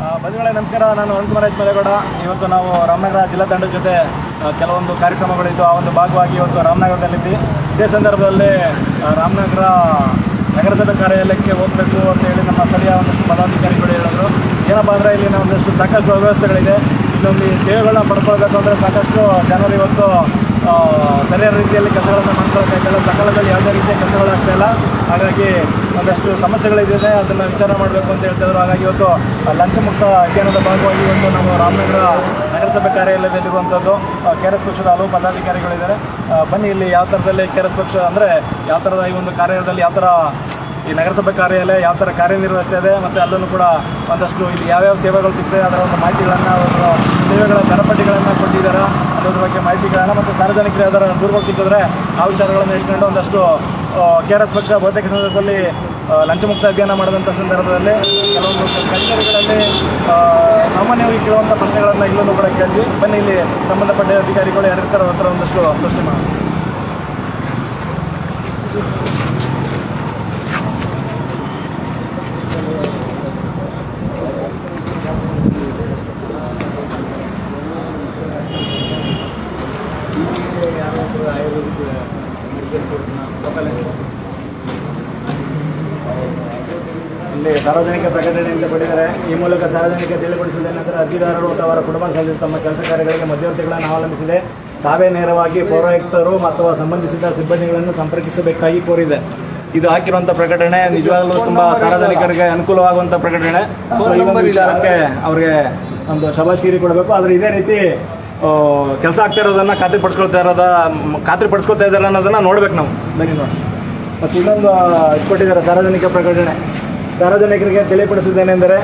ಬಂಧುಗಳೇ, ನಮಸ್ಕಾರ. ನಾನು ಅನಂತಕುಮಾರ್ ಮಲೆಗೌಡ. ಇವತ್ತು ನಾವು ರಾಮನಗರ ಜಿಲ್ಲಾ ತಂಡದ ಜೊತೆ ಕೆಲವೊಂದು ಕಾರ್ಯಕ್ರಮಗಳಿದ್ದು ಆ ಒಂದು ಭಾಗವಾಗಿ ಇವತ್ತು ರಾಮನಗರದಲ್ಲಿದ್ವಿ. ಇದೇ ಸಂದರ್ಭದಲ್ಲಿ ರಾಮನಗರ ನಗರಸಭೆ ಕಾರ್ಯಾಲಯಕ್ಕೆ ಹೋಗಬೇಕು ಅಂತ ಹೇಳಿ ನಮ್ಮ ಸ್ಥಳೀಯ ಒಂದಷ್ಟು ಪದಾಧಿಕಾರಿಗಳು ಹೇಳಿದ್ರು. ಏನಪ್ಪ ಅಂದರೆ, ಇಲ್ಲಿ ಒಂದಷ್ಟು ಸಾಕಷ್ಟು ಅವ್ಯವಸ್ಥೆಗಳಿದೆ. ಇಲ್ಲೊಂದು ಸೇವೆಗಳನ್ನ ಪಡ್ಕೊಳ್ಬೇಕು ಅಂದರೆ ಸಾಕಷ್ಟು ಜನರು ಇವತ್ತು ಸರಿಯಾದ ರೀತಿಯಲ್ಲಿ ಕೆಲಸಗಳನ್ನು ಮಾಡ್ಕೊಳ್ಬೇಕಾಗಿಲ್ಲ ಸಕಾಲದಲ್ಲಿ ಯಾವುದೇ ರೀತಿಯ ಕೆಲಸಗಳಾಗ್ತಾ ಇಲ್ಲ. ಹಾಗಾಗಿ ಒಂದಷ್ಟು ಸಮಸ್ಯೆಗಳಿದೆ ಅದನ್ನು ವಿಚಾರ ಮಾಡಬೇಕು ಅಂತ ಹೇಳ್ತಿದ್ರು ಹಾಗಾಗಿ ಇವತ್ತು ಲಂಚಮುಕ್ತ ಲಂಚ ಮುಕ್ತ ಅಭಿಯಾನದ ಭಾಗವಾಗಿ ಇವತ್ತು ನಮ್ಮ ರಾಮನಗರ ನಗರಸಭೆ ಕಾರ್ಯಾಲಯದಲ್ಲಿರುವಂಥದ್ದು ಕೆ ಆರ್ ಎಸ್ ಪಕ್ಷದ ಹಲವು ಪದಾಧಿಕಾರಿಗಳಿದ್ದಾರೆ. ಬನ್ನಿ, ಇಲ್ಲಿ ಯಾವ ಥರದಲ್ಲಿ ಕೆ ಆರ್ ಎಸ್ ಪಕ್ಷ ಅಂದರೆ ಯಾವ ಥರದ ಈ ಒಂದು ಕಾರ್ಯದಲ್ಲಿ ಯಾವ ಥರ ಈ ನಗರಸಭೆ ಕಾರ್ಯಾಲಯ ಯಾವ ಥರ ಕಾರ್ಯನಿರ್ವಹಿಸ್ತಾ ಇದೆ ಮತ್ತು ಅಲ್ಲೂ ಕೂಡ ಒಂದಷ್ಟು ಇಲ್ಲಿ ಯಾವ್ಯಾವ ಸೇವೆಗಳು ಸಿಗ್ತವೆ ಅದರ ಒಂದು ಮಾಹಿತಿಗಳನ್ನು ಅವರು ಸೇವೆಗಳ ದರಪಟ್ಟಿಗಳನ್ನು ಕೊಟ್ಟಿದ್ದಾರೆ. ಅದರ ಬಗ್ಗೆ ಮಾಹಿತಿಗಳನ್ನು ಮತ್ತು ಸಾರ್ವಜನಿಕರು ಅದರ ದುರ್ಬಲ ಸಿಕ್ಕಿದ್ರೆ ಆ ವಿಚಾರಗಳನ್ನು ಇಟ್ಕೊಂಡು ಒಂದಷ್ಟು ಕೆ ಆರ್ ಎಸ್ ಪಕ್ಷ ಬಹುತೇಕ ಸಂದರ್ಭದಲ್ಲಿ ಲಂಚಮುಕ್ತ ಅಭಿಯಾನ ಮಾಡಿದಂಥ ಸಂದರ್ಭದಲ್ಲಿ ಕೆಲವೊಂದು ಕಚೇರಿಗಳಲ್ಲಿ ಸಾಮಾನ್ಯವಾಗಿ ಕೇಳುವಂಥ ಪ್ರಶ್ನೆಗಳನ್ನು ಇಲ್ಲೂ ಕೂಡ ಕೇಳಿ ಬನ್ನಿ ಇಲ್ಲಿ ಸಂಬಂಧಪಟ್ಟ ಅಧಿಕಾರಿಗಳು ಯಾರಿರ್ತಾರೋ ಹತ್ರ ಒಂದಷ್ಟು ಪ್ರಶ್ನೆ ಮಾಡೋಣ ಇಲ್ಲಿ ಸಾರ್ವಜನಿಕ ಪ್ರಕಟಣೆಯಿಂದ ಪಡೆದರೆ ಈ ಮೂಲಕ ಸಾರ್ವಜನಿಕ ತಿಳಿಪಡಿಸುವುದೇನೆಂದರೆ ಅರ್ಜಿದಾರರು ಅಥವಾ ಅವರ ಕುಟುಂಬ ಸದಸ್ಯರು ತಮ್ಮ ಕೆಲಸ ಕಾರ್ಯಗಳಿಗೆ ಮಧ್ಯವರ್ತಿಗಳನ್ನು ಅವಲಂಬಿಸಿದೆ. ತಾವೇ ನೇರವಾಗಿ ಪೌರಾಯುಕ್ತರು ಅಥವಾ ಸಂಬಂಧಿಸಿದ ಸಿಬ್ಬಂದಿಗಳನ್ನು ಸಂಪರ್ಕಿಸಬೇಕಾಗಿ ಕೋರಿದೆ. ಇದು ಹಾಕಿರುವಂಥ ಪ್ರಕಟಣೆ, ನಿಜವಾಗಲೂ ತುಂಬ ಸಾರ್ವಜನಿಕರಿಗೆ ಅನುಕೂಲವಾಗುವಂಥ ಪ್ರಕಟಣೆ. ಈ ಒಂದು ವಿಚಾರಕ್ಕೆ ಅವ್ರಿಗೆ ಒಂದು ಶಬಾಶೀರಿ ಕೊಡಬೇಕು. ಆದರೆ ಇದೇ ರೀತಿ ಕೆಲಸ ಆಗ್ತಾ ಇರೋದನ್ನ ಖಾತ್ರಿಪಡಿಸ್ಕೊಳ್ತಾ ಇರೋದ ಖಾತ್ರಿ ಖಾತ್ರಿಪಡಿಸ್ಕೊಳ್ತಾ ಇದ್ದಾರೆ ಅನ್ನೋದನ್ನ ನೋಡ್ಬೇಕು ನಾವು. ಧನ್ಯವಾದ. ಮತ್ತು ಇನ್ನೊಂದು, ಇಟ್ಕೊಟ್ಟಿದ್ದಾರೆ ಸಾರ್ವಜನಿಕ ಪ್ರಕಟಣೆ. ಸಾರ್ವಜನಿಕರಿಗೆ ತಿಳಿಪಡಿಸುವುದೇನೆಂದರೆ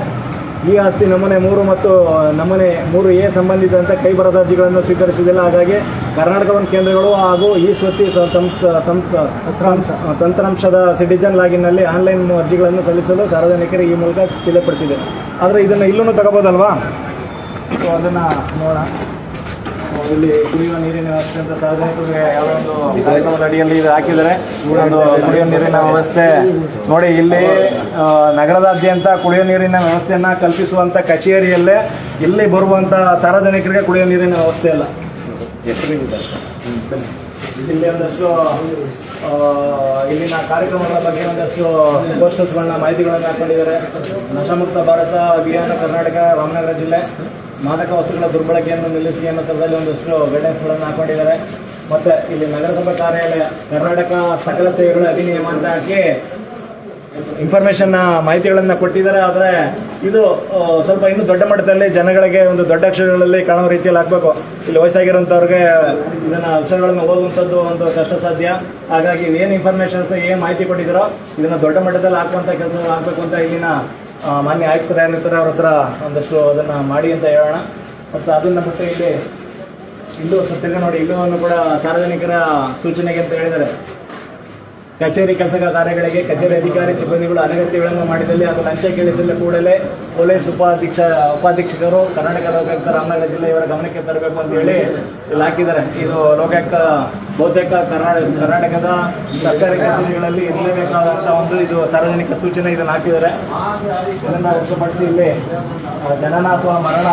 ಈ ಆಸ್ತಿ ನಮ್ಮನೆ ಮೂರು ಮತ್ತು ನಮ್ಮನೆ ಮೂರು ಎ ಸಂಬಂಧಿಸಿದಂತೆ ಕೈ ಬರದ ಅರ್ಜಿಗಳನ್ನು ಸ್ವೀಕರಿಸುವುದಿಲ್ಲ. ಹಾಗಾಗಿ ಕರ್ನಾಟಕ ಒಂದು ಕೇಂದ್ರಗಳು ಹಾಗೂ ಈ ಸ್ವತ್ತಿ ತಂತ್ರಾಂಶದ ಸಿಟಿಜನ್ ಲಾಗಿನ್ನಲ್ಲಿ ಆನ್ಲೈನ್ ಅರ್ಜಿಗಳನ್ನು ಸಲ್ಲಿಸಲು ಸಾರ್ವಜನಿಕರಿಗೆ ಈ ಮೂಲಕ ತಿಳಿಪಡಿಸಿದೆ. ಆದರೆ ಇದನ್ನು ಇಲ್ಲೂ ತಗೋಬೋದಲ್ವಾ? ಸೊ ಅದನ್ನು ನೋಡೋಣ. ಇಲ್ಲಿ ಕುಡಿಯುವ ನೀರಿನ ವ್ಯವಸ್ಥೆ ಅಂತ ಸಾರ್ವಜನಿಕರಿಗೆ ಯಾವ ಒಂದು ಕಾರ್ಯಕ್ರಮದ ಅಡಿಯಲ್ಲಿ ಇದು ಹಾಕಿದ್ದಾರೆ. ಒಂದು ಕುಡಿಯುವ ನೀರಿನ ವ್ಯವಸ್ಥೆ. ನೋಡಿ, ಇಲ್ಲಿ ನಗರದಾದ್ಯಂತ ಕುಡಿಯುವ ನೀರಿನ ವ್ಯವಸ್ಥೆಯನ್ನ ಕಲ್ಪಿಸುವಂತ ಕಚೇರಿಯಲ್ಲೇ ಇಲ್ಲಿ ಬರುವಂತ ಸಾರ್ವಜನಿಕರಿಗೆ ಕುಡಿಯುವ ನೀರಿನ ವ್ಯವಸ್ಥೆ ಇಲ್ಲ ಹೆಸರಿಗಿದೆ ಅಷ್ಟೇ ಇಲ್ಲಿ ಒಂದಷ್ಟು ಇಲ್ಲಿನ ಕಾರ್ಯಕ್ರಮಗಳ ಬಗ್ಗೆ ಒಂದಷ್ಟು ಪೋಸ್ಟರ್ಸ್ಗಳನ್ನ, ಮಾಹಿತಿಗಳನ್ನು ಹಾಕೊಂಡಿದ್ದಾರೆ. ನಶಾಮುಕ್ತ ಭಾರತ ಅಭಿಯಾನ ಕರ್ನಾಟಕ ರಾಮನಗರ ಜಿಲ್ಲೆ. ಮಾದಕ ವಸ್ತುಗಳ ದುರ್ಬಳಕೆಯನ್ನು ನಿಲ್ಲಿಸಿ ಅನ್ನೋ ಥರದಲ್ಲಿ ಒಂದಷ್ಟು ಗೈಡೆನ್ಸ್ಗಳನ್ನು ಹಾಕೊಂಡಿದ್ದಾರೆ. ಮತ್ತೆ ಇಲ್ಲಿ ನಗರಸಭಾ ಕಾರ್ಯಾಲಯ, ಕರ್ನಾಟಕ ಸಕಲ ಸೇವೆಗಳ ಅಧಿನಿಯಮ ಅಂತ ಹಾಕಿ ಇನ್ಫಾರ್ಮೇಶನ್ ಮಾಹಿತಿಗಳನ್ನು ಕೊಟ್ಟಿದ್ದಾರೆ. ಆದರೆ ಇದು ಸ್ವಲ್ಪ ಇನ್ನೂ ದೊಡ್ಡ ಮಟ್ಟದಲ್ಲಿ ಜನಗಳಿಗೆ ಒಂದು ದೊಡ್ಡ ಅಕ್ಷರಗಳಲ್ಲಿ ಕಾಣುವ ರೀತಿಯಲ್ಲಿ ಹಾಕ್ಬೇಕು. ಇಲ್ಲಿ ವಯಸ್ಸಾಗಿರೋಂಥವ್ರಿಗೆ ಇದನ್ನ ಅಕ್ಷರಗಳನ್ನು ಓದುವಂಥದ್ದು ಒಂದು ಕಷ್ಟ ಸಾಧ್ಯ ಹಾಗಾಗಿ ಏನು ಇನ್ಫಾರ್ಮೇಶನ್ಸ್ ಏನು ಮಾಹಿತಿ ಕೊಟ್ಟಿದ್ದಾರೋ ಇದನ್ನ ದೊಡ್ಡ ಮಟ್ಟದಲ್ಲಿ ಹಾಕುವಂಥ ಕೆಲಸ ಆಗಬೇಕು ಅಂತ ಇಲ್ಲಿನ ಮಾನ್ಯ ಆಯುಕ್ತರು ಯಾರಿರ್ತಾರೆ ಅವ್ರ ಹತ್ರ ಒಂದಷ್ಟು ಅದನ್ನ ಮಾಡಿ ಅಂತ ಹೇಳೋಣ. ಮತ್ತು ಅದನ್ನ ಬಿಟ್ಟು ಇಲ್ಲಿ, ಇಲ್ಲೂ ತಿರ್ಗ ನೋಡಿ, ಇಲ್ಲೂ ಕೂಡ ಸಾರ್ವಜನಿಕರ ಸೂಚನೆಗೆ ಅಂತ ಹೇಳಿದ್ದಾರೆ. ಕಚೇರಿ ಕೆಲಸ ಕಾರ್ಯಗಳಿಗೆ ಕಚೇರಿ ಅಧಿಕಾರಿ ಸಿಬ್ಬಂದಿಗಳು ಅನಗತ್ಯಗಳನ್ನು ಮಾಡಿದಲ್ಲಿ ಅದು ಲಂಚ ಕೇಳಿದಲ್ಲಿ ಕೂಡಲೇ ಪೊಲೀಸ್ ಉಪಾಧೀಕ್ಷ ಉಪಾಧೀಕ್ಷಕರು ಕರ್ನಾಟಕ ಲೋಕಾಯುಕ್ತ ರಾಮನಗರ ಜಿಲ್ಲೆ ಇವರ ಗಮನಕ್ಕೆ ತರಬೇಕು ಅಂತ ಹೇಳಿ ಇಲ್ಲಿ ಹಾಕಿದ್ದಾರೆ. ಇದು ಲೋಕಾಯುಕ್ತ ಬಹುತೇಕ ಕರ್ನಾಟಕ ಕರ್ನಾಟಕದ ಸರ್ಕಾರಿ ಕಚೇರಿಗಳಲ್ಲಿ ಇರಲೇಬೇಕಾದಂಥ ಒಂದು ಇದು ಸಾರ್ವಜನಿಕ ಸೂಚನೆ ಇದನ್ನು ಹಾಕಿದ್ದಾರೆ. ಇದನ್ನು ಹೊರತುಪಡಿಸಿ ಇಲ್ಲಿ ಜನನ ಅಥವಾ ಮರಣ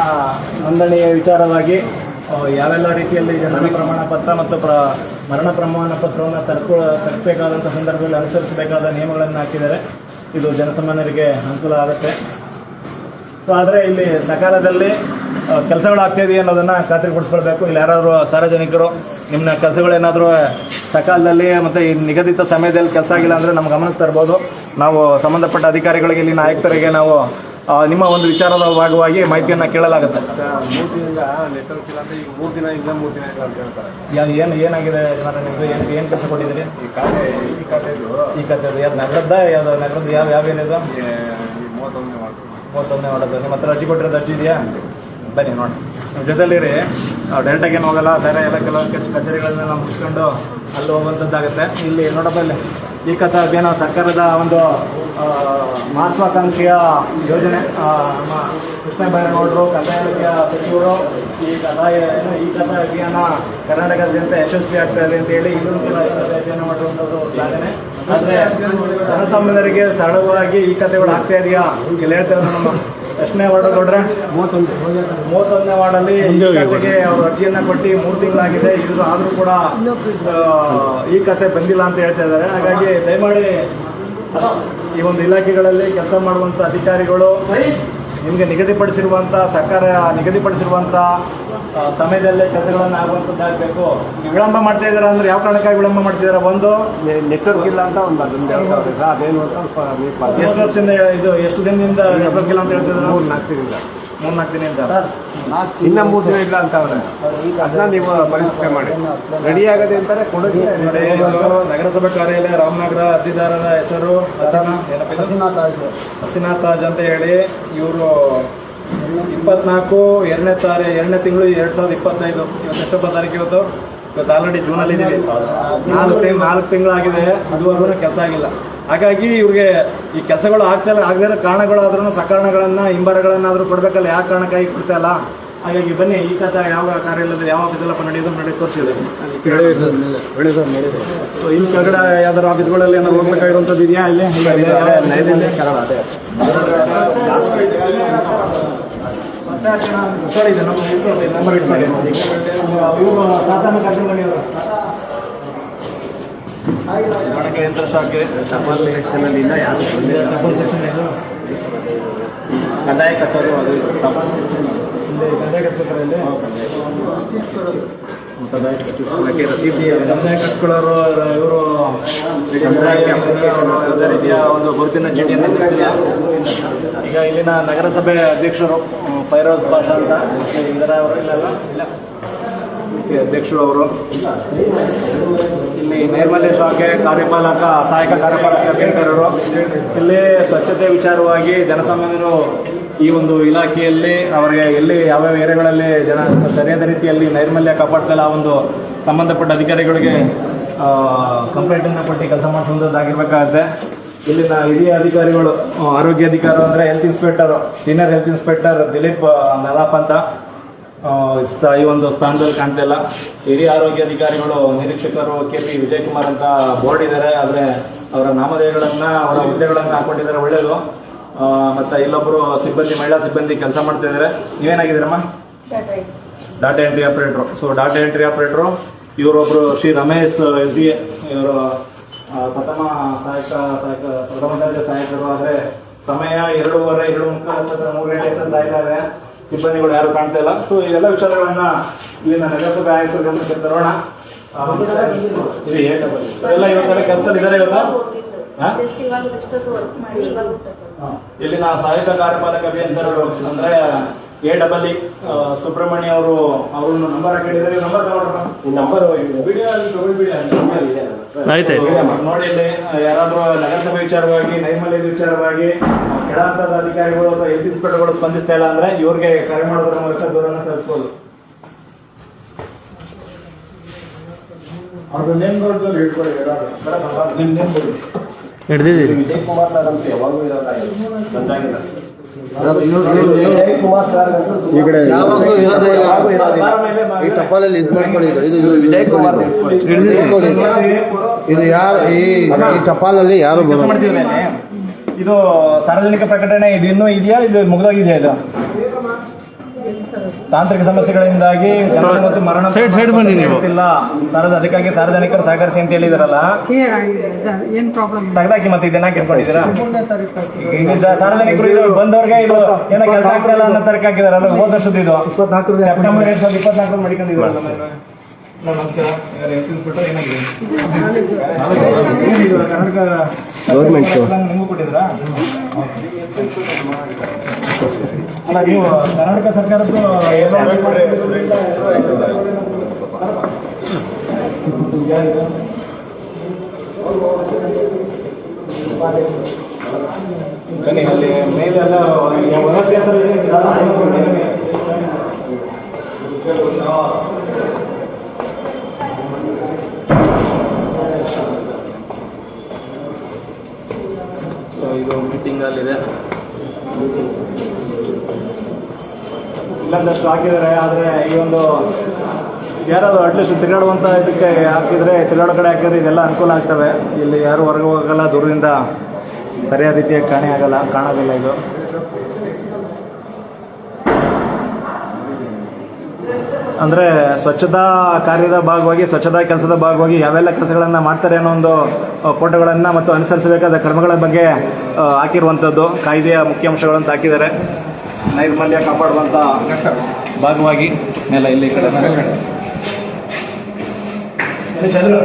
ನೋಂದಣಿಯ ವಿಚಾರವಾಗಿ ಯಾವೆಲ್ಲ ರೀತಿಯಲ್ಲಿ ಜನನ ಪ್ರಮಾಣ ಪತ್ರ ಮತ್ತು ಪ್ರ ಮರಣ ಪ್ರಮಾಣ ಪತ್ರವನ್ನು ತರ್ಕೊ ತರಬೇಕಾದಂಥ ಸಂದರ್ಭದಲ್ಲಿ ಅನುಸರಿಸಬೇಕಾದ ನಿಯಮಗಳನ್ನು ಹಾಕಿದ್ದಾರೆ. ಇದು ಜನಸಾಮಾನ್ಯರಿಗೆ ಅನುಕೂಲ ಆಗುತ್ತೆ. ಸೊ ಆದರೆ ಇಲ್ಲಿ ಸಕಾಲದಲ್ಲಿ ಕೆಲಸಗಳು ಆಗ್ತಾ ಇದೆಯಾ ಅನ್ನೋದನ್ನು ಖಾತ್ರಿಪಡಿಸ್ಕೊಳ್ಬೇಕು. ಇಲ್ಲಿ ಯಾರಾದರೂ ಸಾರ್ವಜನಿಕರು ನಿಮ್ಮ ಕೆಲಸಗಳೇನಾದರೂ ಸಕಾಲದಲ್ಲಿ ಮತ್ತು ಈ ನಿಗದಿತ ಸಮಯದಲ್ಲಿ ಕೆಲಸ ಆಗಿಲ್ಲ ಅಂದರೆ ನಮ್ಮ ಗಮನಕ್ಕೆ ತರ್ಬೋದು. ನಾವು ಸಂಬಂಧಪಟ್ಟ ಅಧಿಕಾರಿಗಳಿಗೆ ಇಲ್ಲಿನ ಆಯುಕ್ತರಿಗೆ ನಾವು ನಿಮ್ಮ ಒಂದು ವಿಚಾರದ ಭಾಗವಾಗಿ ಮಾಹಿತಿಯನ್ನು ಕೇಳಲಾಗುತ್ತೆ. ಮೂರು ದಿನದಿಂದ ನೆಟ್ವರ್ಕ್ ಇಲ್ಲ ಅಂತ ಈಗ ಮೂರು ದಿನ ಇಲ್ಲ ಮೂರು ದಿನ ಇಲ್ಲ ಅಂತ ಹೇಳ್ತಾರೆ ಯಾ- ಏನು ಏನಾಗಿದೆ ನಿಮ್ಮದು ಏನು ಏನು ಕೆಲಸ ಕೊಟ್ಟಿದ್ದೀರಿ? ಈ ಕಥೆ ಯಾವ್ದು ನಗರದ ಯಾವ್ದು ನಗರದ ಯಾವ ಯಾವ ಏನಿದು? ಮೂವತ್ತೊಂದನೇ ಮಾಡೋದು ನಿಮ್ಮ ಹತ್ರ ಅರ್ಜಿ ಕೊಟ್ಟಿರೋದು ಅರ್ಜಿ ಇದೆಯಾ? ಬನ್ನಿ ನೋಡಿ ನಮ್ಮ ಜೊತೆಲಿರಿ. ಡೈರೆಕ್ಟಾಗಿ ಏನು ಹೋಗಲ್ಲ ಬೇರೆ ಎಲ್ಲ ಕೆಲವು ಕೆಲ ಕಚೇರಿಗಳನ್ನೆಲ್ಲ ಮುಗಿಸ್ಕೊಂಡು ಅಲ್ಲಿ ಹೋಗುವಂಥದ್ದಾಗುತ್ತೆ ಇಲ್ಲಿ ನೋಡಪ್ಪ ಇಲ್ಲಿ. ಈ ಕಥೆ ಅಭಿಯಾನ ಸರ್ಕಾರದ ಒಂದು ಮಹತ್ವಾಕಾಂಕ್ಷೆಯ ಯೋಜನೆ ನಮ್ಮ ಕೃಷ್ಣ ಬೈರೇಗೌಡರು ಇಲಾಖೆಯ ಸಚಿವರು ಈ ಕಥಾ ಏನು ಈ ಕಥಾ ಅಭಿಯಾನ ಕರ್ನಾಟಕದಾದ್ಯಂತ ಯಶಸ್ವಿ ಆಗ್ತಾ ಇದೆ ಅಂತ ಹೇಳಿ ಇಲ್ಲೂ ಕೂಡ ಈ ಕಥೆ ಅಭಿಯಾನ ಮಾಡುವಂಥದ್ದು ಸಾಧನೆ. ಆದರೆ ಜನಸಾಮಾನ್ಯರಿಗೆ ಸರಳವಾಗಿ ಈ ಕಥೆಗಳು ಆಗ್ತಾ ಇದೆಯಾ? ಇಲ್ಲಿ ಹೇಳ್ತಾರೆ ನಮ್ಮ ಎಷ್ಟನೇ ವಾರ್ಡ್ ಕೊಡ್ರೆ ಮೂವತ್ತೊಂದು. ಮೂವತ್ತೊಂದನೇ ವಾರ್ಡಲ್ಲಿ ಅಲ್ಲಿ ಖಾತೆಗೆ ಅವರು ಅರ್ಜಿಯನ್ನ ಕೊಟ್ಟು ಮೂರು ತಿಂಗಳಾಗಿದೆ. ಇದು ಆದರೂ ಕೂಡ ಈ ಕತೆ ಬಂದಿಲ್ಲ ಅಂತ ಹೇಳ್ತಾ ಇದ್ದಾರೆ. ಹಾಗಾಗಿ ದಯಮಾಡಿ ಈ ಒಂದು ಇಲಾಖೆಗಳಲ್ಲಿ ಕೆಲಸ ಮಾಡುವಂಥ ಅಧಿಕಾರಿಗಳು ನಿಮಗೆ ನಿಗದಿಪಡಿಸಿರುವಂಥ ಸರ್ಕಾರ ನಿಗದಿಪಡಿಸಿರುವಂಥ ಸಮಯದಲ್ಲೇ ಕೆಲಸಗಳನ್ನು ಆಗುವಂಥದ್ದಾಗಬೇಕು ವಿಳಂಬ ಮಾಡ್ತಾ ಇದ್ದಾರೆ ಅಂದ್ರೆ ಯಾವ ಕಾರಣಕ್ಕಾಗಿ ವಿಳಂಬ ಮಾಡ್ತಿದ್ದಾರೆ ಒಂದು ನೆಟ್ವರ್ಕ್ ಇಲ್ಲ ಅಂತ ಒಂದು ಅದೇನು ಎಷ್ಟು ವರ್ಷದಿಂದ ಇದು ಎಷ್ಟು ದಿನದಿಂದ ನೆಟ್ವರ್ಕ್ ಇಲ್ಲ ಅಂತ ಹೇಳ್ತಿದ್ದಾರೆ ಮೂರು ದಿನ ಅಂತ ಇನ್ನ ಮೂರು ದಿನ ಇಲ್ಲ ಅಂತ ಅವ್ರೆ. ಅದನ್ನ ನೀವು ಪರಿಸ್ಥಿತಿ ಮಾಡಿ. ರೆಡಿ ಆಗದೆ ಅಂತಾರೆ ಕೊಡೋದಿಲ್ಲ ನಗರಸಭೆ ಕಾರ್ಯಾಲಯ ರಾಮನಗರ ಅರ್ಜಿದಾರರ ಹೆಸರು ಹಸಿನಾಥ ಏನಪ್ಪ ಇದು? ಹಸಿನಾಥಾಜ್ ಅಂತ ಹೇಳಿ ಇವರು ಇಪ್ಪತ್ನಾಲ್ಕು ಎರಡನೇ ತಾರೀ ಎರಡನೇ ತಿಂಗಳು ಎರಡ್ ಸಾವಿರದ ಇಪ್ಪತ್ತೈದು ಇವತ್ತು ಎಷ್ಟೊಂಬತ್ತು ತಾರೀಕು ಇವತ್ತು? ಇವತ್ತು ಆಲ್ರೆಡಿ ಜೂನಲ್ಲಿ ಇದ್ದೀವಿ ನಾಲ್ಕು ತಿಂಗ್ ನಾಲ್ಕು ತಿಂಗಳಾಗಿದೆ ಅದುವರೆಗೂ ಕೆಲಸ ಆಗಿಲ್ಲ ಹಾಗಾಗಿ ಇವ್ರಿಗೆ ಈ ಕೆಲಸಗಳು ಆಗ್ತಾ ಇಲ್ಲ ಆಗದೇ ಇರೋ ಕಾರಣಗಳಾದ್ರೂ ಸಕಾರಣಗಳನ್ನ ಹಿಂಬರಗಳನ್ನಾದ್ರೂ ಕೊಡ್ಬೇಕಲ್ಲ ಯಾವ ಕಾರಣಕ್ಕಾಗಿ ಕೊಡ್ತಾ ಇಲ್ಲ ಹಾಗಾಗಿ ಬನ್ನಿ ಈ ಕಥೆ ಯಾವ ಕಾರ್ಯ ಇಲ್ಲದ ಯಾವ ಆಫೀಸಲ್ಲಪ್ಪ ನಡೆಯೋದು ನೋಡಿ ತೋರಿಸಿದೆ ಸೊ ಇಲ್ಲಿ ಕೆಳಗಡೆ ಯಾವ್ದಾದ್ರು ಆಫೀಸ್ಗಳಲ್ಲಿ ಏನಾದ್ರು ಹೋಗ್ಬೇಕಾಗಿರುವಂಥದ್ದು ಇದೆಯಾ ಇಲ್ಲಿ ಸರ್ ಇದೆ ನಮ್ಮ ನಂಬರ್ ಮಾಡಿ ಇವರು ಸಾಧಾರಣ ಕರ್ಕೊಂಡು ಗಣಕ ಯಂತ್ರ ಶಾಖೆ ಸೆಕ್ಷನಲ್ಲಿ ಇಲ್ಲ ಯಾರು ಸೆಕ್ಷನ್ ಇದು. ಕಂದಾಯ ಕಟ್ಟೋರು ಅದು ಸೆಕ್ಷನ್ ಇಲ್ಲಿ ಕಟ್ಸ್ಕೊಳ್ಳೋರು ಇವರು ಯಾವುದೇ ರೀತಿಯ ಒಂದು ಗುರುತಿನ ಚೀಟಿಯನ್ನು. ಈಗ ಇಲ್ಲಿನ ನಗರಸಭೆ ಅಧ್ಯಕ್ಷರು ಫೈರೋಜ್ ಪಾಷಾ ಅಂತ ಇದರ ಅವರು ಇಲ್ಲ. ಅಧ್ಯಕ್ಷರು ಅವರು. ಇಲ್ಲಿ ನೈರ್ಮಲ್ಯ ಶಾಖೆ ಕಾರ್ಯಪಾಲಕ, ಸಹಾಯಕ ಕಾರ್ಯಪಾಲಕ ಬೇಕರರು ಇಲ್ಲಿ ಸ್ವಚ್ಛತೆ ವಿಚಾರವಾಗಿ ಜನಸಾಮಾನ್ಯರು ಈ ಒಂದು ಇಲಾಖೆಯಲ್ಲಿ, ಅವರಿಗೆ ಎಲ್ಲಿ ಯಾವ್ಯಾವ ಏರಿಯಾಗಳಲ್ಲಿ ಜನ ಸರಿಯಾದ ರೀತಿಯಲ್ಲಿ ನೈರ್ಮಲ್ಯ ಕಾಪಾಡ್ತಲ್ಲ ಆ ಒಂದು ಸಂಬಂಧಪಟ್ಟ ಅಧಿಕಾರಿಗಳಿಗೆ ಕಂಪ್ಲೇಂಟನ್ನು ಕೊಟ್ಟು ಕೆಲಸ ಮಾಡಿಸುವಂಥದ್ದಾಗಿರ್ಬೇಕಾಗುತ್ತೆ ಇಲ್ಲಿನ ಹಿರಿಯ ಅಧಿಕಾರಿಗಳು ಆರೋಗ್ಯ ಅಧಿಕಾರಿ ಅಂದರೆ health inspector senior health inspector Dileep ನಲಾಫ್ ಅಂತ. ಈ ಒಂದು ಸ್ಥಾನದಲ್ಲಿ ಕಾಣ್ತಾ ಇಲ್ಲ. ಹಿರಿಯ ಆರೋಗ್ಯ ಅಧಿಕಾರಿಗಳು ನಿರೀಕ್ಷಕರು ಕೆ ಪಿ ವಿಜಯಕುಮಾರ್ ಅಂತ ಬೋರ್ಡ್ ಇದ್ದಾರೆ ಆದರೆ ಅವರ ನಾಮಧೇಯಗಳನ್ನ ಅವರ ಹುದ್ದೆಗಳನ್ನು ಹಾಕೊಂಡಿದ್ದಾರೆ ಒಳ್ಳೆಯದು ಮತ್ತು ಮತ್ತೆ ಇಲ್ಲೊಬ್ಬರು ಸಿಬ್ಬಂದಿ ಮಹಿಳಾ ಸಿಬ್ಬಂದಿ ಕೆಲಸ ಮಾಡ್ತಾ ಇದ್ದಾರೆ ನೀವೇನಾಗಿದ್ದೀರಮ್ಮ? Data entry operator so data entry operator ಇವರೊಬ್ಬರು Shri Ramesh S D ಇವರು ಪ್ರಥಮ ಸಹಾಯಕ ಸಹಾಯಕ ಪ್ರಥಮ ದರ್ಜೆ ಸಹಾಯಕರು ಆದರೆ ಸಮಯ ಎರಡೂವರೆ ಎರಡು ಮುಕ್ಕಾಲು ಹತ್ತಿರ ಮೂರು ಗಂಟೆ ಅಂತ ಇದ್ದಾರೆ. ಸಿಬ್ಬಂದಿಗಳು ಯಾರು ಕಾಣ್ತಾ ಇಲ್ಲ. ಸೊ ಈ ಎಲ್ಲ ವಿಚಾರಗಳನ್ನ ಇಲ್ಲಿನ ನಗರಸಭೆ ಆಯುಕ್ತರು ಗಮನಕ್ಕೆ ತರೋಣ? ಎಲ್ಲ ಇವತ್ತೆಲ್ಲ ಕೆಲಸದಲ್ಲಿ ಇದ್ದಾರೆ ಇವತ್ತು. ಇಲ್ಲಿನ ಸಹಾಯಕ ಕಾರ್ಯಪಾಲಕ ಅಭಿಯಂತರರು ಅಂದ್ರೆ ಎ ಡಬಲ್ ಇ ಸುಬ್ರಹ್ಮಣ್ಯ ಅವರು ಅವ್ರನ್ನ ನಂಬರ್ ಹಾಕಿದ್ದಾರೆ. ನಂಬರ್ ತಗೊಳ್ರ ಈ ನಂಬರ್ ವಿಡಿಯೋ ಅಲ್ಲಿ ತಗೊಳ್ಬಿಡಿ ಆಯ್ತು ನೋಡಿ ಇಲ್ಲಿ ಯಾರಾದ್ರೂ ನಗರಸಭೆ ವಿಚಾರವಾಗಿ ನೈರ್ಮಲ್ಯ ವಿಚಾರವಾಗಿ ಕೆಳ ಹಂತದ ಅಧಿಕಾರಿಗಳು ಅಥವಾ ಹೆಲ್ತ್ ಇನ್ಸ್ಪೆಕ್ಟರ್ಗಳು ಸ್ಪಂದಿಸ್ತಾ ಇಲ್ಲ ಅಂದ್ರೆ ಇವ್ರಿಗೆ ಕರೆ ಮಾಡೋದ್ರ ಮೂಲಕ ದೂರನ್ನ ಸಲ್ಲಿಸ್ಬೋದು. ಅವ್ರದ್ದು ನೇಮ್ ಬೋರ್ಡ್ ಹಿಡ್ಕೊಳ್ಳಿ ಯಾರಾದ್ರೂ ನಿಮ್ name board Vijay Kumar sir ಅಂತ ಯಾವಾಗೂ ಇರೋದಾಗಿಲ್ಲ ಬಂದಾಗಿಲ್ಲ ಈ ಕಡೆ ಯಾವಾಗ್ಲೂ ಇರೋದೇ ಇಲ್ಲ. ಯಾವಾಗೂ ಇರೋದಿಲ್ಲ ಈ ಟಪಾಲಲ್ಲಿ ಇದು ಇದು ವಿಜಯ್ ಕುಮಾರ್. ಇದು ಯಾರು ಈ ಈ ಟಪಾಲಲ್ಲಿ ಯಾರು ಬರೋದು? ಇದು ಸಾರ್ವಜನಿಕ ಪ್ರಕಟಣೆ ಇದು ಇನ್ನೂ ಇದೆಯಾ? ಇದು ಮುಗಿದೋಗಿದೆಯಾ ಇದು? ತಾಂತ್ರಿಕ ಸಮಸ್ಯೆಗಳಿಂದಾಗಿ ಮತ್ತು ಮರಣ ಸೈಡ್ side ಬನ್ನಿ ನೀವು. ಇಲ್ಲ ಸಾರ್ವಜ ಅದಕ್ಕಾಗಿ ಸಾರ್ವಜನಿಕರು ಸಹಕರಿಸಿ ಅಂತ ಹೇಳಿದಾರಲ್ಲ ಏನು ಪ್ರಾಬ್ಲಮ್ ತೆಗ್ದಾಕಿ ಮತ್ತೆ ಇದನ್ನ ಕೇಳ್ಕೊಂಡಿದ್ದೀರಾ ಈಗ ಸಾರ್ವಜನಿಕರು ಇದು ಬಂದವ್ರಿಗೆ ಇದು ಏನೋ ಕೆಲಸ ಆಗ್ತಿಲ್ಲ ಅನ್ನೋ ತರಕ ಹಾಕಿದಾರಲ್ಲ ಹೋದ ವರ್ಷದ ಇದು ಸೆಪ್ಟೆಂಬರ್ ಎರಡ್ ಸಾವಿರದ ಇಪ್ಪತ್ನಾಲ್ಕು ಮಡಿಕೊಂಡಿದ್ದೀರಲ್ಲ ಕೊಟ್ಟಿದ್ರಾ ಅಲ್ಲ ನೀವು ಕರ್ನಾಟಕ ಸರ್ಕಾರದ್ದು? ಬನ್ನಿ ಅಲ್ಲಿ ಮೇಲೆ ಎಲ್ಲ ವ್ಯವಸ್ಥೆ ಅಂದ್ರೆ ಅಲ್ಲಿದೆ ಇಲ್ಲೊಂದಷ್ಟು ಹಾಕಿದ್ದಾರೆ, ಆದರೆ ಈ ಒಂದು ಯಾರಾದರೂ ಅಟ್ಲೀಸ್ಟ್ ತಿರುಗಾಡುವಂಥ ಇದಕ್ಕೆ ಹಾಕಿದರೆ ತಿರುಗಾಡೋ ಕಡೆ ಹಾಕಿದ್ರೆ ಇದೆಲ್ಲ ಅನುಕೂಲ ಆಗ್ತವೆ. ಇಲ್ಲಿ ಯಾರು ಹೊರಗೆ ಹೋಗಲ್ಲ, ದೂರದಿಂದ ಸರಿಯಾದ ರೀತಿಯಾಗಿ ಕಾಣೆ ಆಗಲ್ಲ, ಕಾಣೋದಿಲ್ಲ ಇದು. ಅಂದರೆ ಸ್ವಚ್ಛತಾ ಕಾರ್ಯದ ಭಾಗವಾಗಿ, ಸ್ವಚ್ಛತಾ ಕೆಲಸದ ಭಾಗವಾಗಿ ಯಾವೆಲ್ಲ ಕೆಲಸಗಳನ್ನು ಮಾಡ್ತಾರೆ ಅನ್ನೋ ಒಂದು ಫೋಟೋಗಳನ್ನು ಮತ್ತು ಅನುಸರಿಸಬೇಕಾದ ಕ್ರಮಗಳ ಬಗ್ಗೆ ಹಾಕಿರುವಂಥದ್ದು. ಕಾಯ್ದೆಯ ಮುಖ್ಯಾಂಶಗಳಂತ ಹಾಕಿದ್ದಾರೆ. ನೈರ್ಮಲ್ಯ ಕಾಪಾಡುವಂಥ ಭಾಗವಾಗಿ ನೆಲ ಇಲ್ಲಿ ಕಡೆ ಚಂದ್ರು.